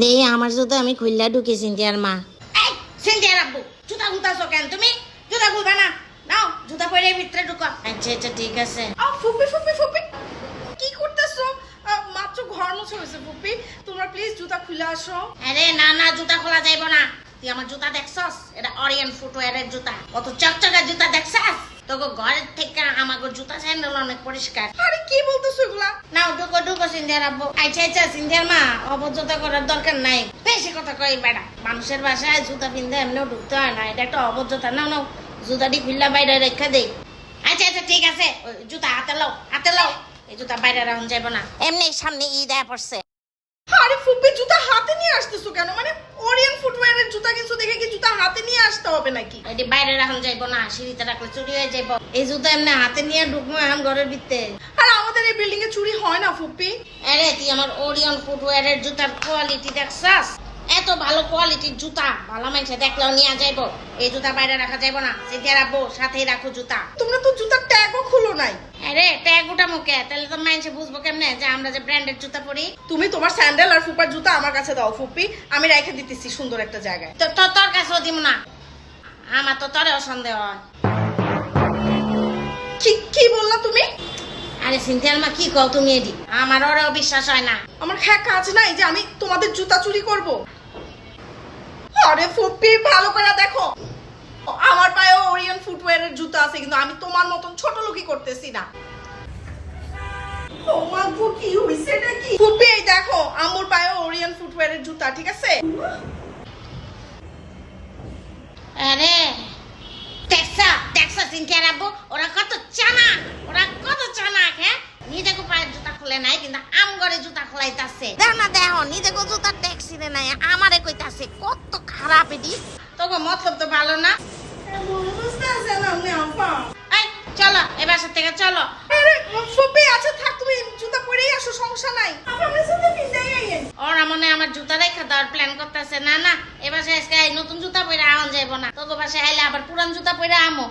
নে। আমার জুতা আমি খুললা ঢুকি সিনথিয়ার মা। আব্বু জুতা খুলতাছো কেন তুমি? জুতা খুলবা না। নাও জুতা পরে ভিতরে ঢুকো। আচ্ছা আচ্ছা ঠিক আছে। ফুপি ফুপি ফুপি কি করতেছো? মাত্র ঘর মুছে হয়েছে ফুপি। তোমরা প্লিজ জুতা খুলে আসো আরে না না জুতা খোলা যাইব না। তুই আমার জুতা দেখছস? এটা অরিয়ান ফুটওয়ারের জুতা। কত চকচকা জুতা দেখছস? তোকে ঘরের থেকে আমাকে জুতা স্যান্ডেল অনেক পরিষ্কার। আরে কি বলতেছো এগুলা? নাও ঢুকো ঢুকো সিন্ধিয়ার আব্বু। আচ্ছা আচ্ছা সিন্ধিয়ার মা অবজ্ঞতা করার দরকার নাই। বেশি কথা কই বেড়া মানুষের বাসায় জুতা পিন্ধে এমনিও ঢুকতে হয় না। এটা একটা অবজ্ঞতা। নাও নাও জুতাটি খুললা বাইরে রেখে দেই। আচ্ছা আচ্ছা ঠিক আছে। জুতা হাতে লাও হাতে লাও। এই জুতা বাইরে রাখুন যাইব না। এমনি সামনে ঈদ আয়া পড়ছে। আরে ফুপি জুতা হাতে নিয়ে আসতেছো কেন? মানে ওরিয়ান ফুটওয়্যারের জুতা কিছু দেখে কি জুতা হাতে নিয়ে আসতে হবে নাকি? এটি বাইরে রাখুন যাইবো না সিঁড়িতে রাখলে চুরি হয়ে যাইব। এই জুতা এমনি হাতে নিয়ে ঢুকবো এখন ঘরের ভিতরে। আর আমাদের এই বিল্ডিং এ চুরি হয় না ফুপি? আরে তুই আমার ওরিয়ন ফুটওয়্যারের জুতার কোয়ালিটি দেখছাস? এত ভালো কোয়ালিটির জুতা ভালো মানুষে দেখলেও নিয়ে যাইব। এই জুতা বাইরে রাখা যাইব না সিটিয়া রাখব সাথেই রাখো জুতা। তোমরা তো জুতার ট্যাগও খুলো নাই। আরে ট্যাগ উঠা মুখে তাহলে তো মানুষে বুঝব কেমনে যে আমরা যে ব্র্যান্ডের জুতা পরি? তুমি তোমার স্যান্ডেল আর ফুপার জুতা আমার কাছে দাও ফুপি। আমি রেখে দিতেছি সুন্দর একটা জায়গায়। তো তো- তোর কাছেও দিব না। আমার তো তরেও সন্দেহ হয়। কি কি বললা তুমি? আরে সিনথিয়ার মা কি কও তুমি এডি? আমার ওরেও বিশ্বাস হয় না। আমার হ্যাঁ কাজ নাই যে আমি তোমাদের জুতা চুরি করব। আরে ফুপি, ভালো করে দেখো। আমার পায়েও ওরিয়ন ফুটওয়্যারের জুতা আছে, কিন্তু আমি তোমার মতন ছোট লুকি করতেছি না। দেখো আমুর জুতা ওরা কত চানা ওরা কত চানা হ্যাঁ? নিজেকে পায়ের জুতা খুলে নাই, কিন্তু আম ঘরে জুতা খোলাইতাছে। দেখ না দেহ নিজে গো ট্যাক্সি নাই, আমারে কইতাছে, কত খারাপ এটি। তোকে মতলব তো ভালো না। চলো এ বাসা থেকে চলো। সবই আছে থাক তুমি জুতা পরেই আসো সমস্যা নাই। ওরা মনে আমার জুতা রেখা দেওয়ার প্ল্যান করতেছে। না না এ বাসায় আজকে নতুন জুতা পরে আওয়ান যাইব না। তোকে বাসায় আইলে আবার পুরান জুতা পরে আমো।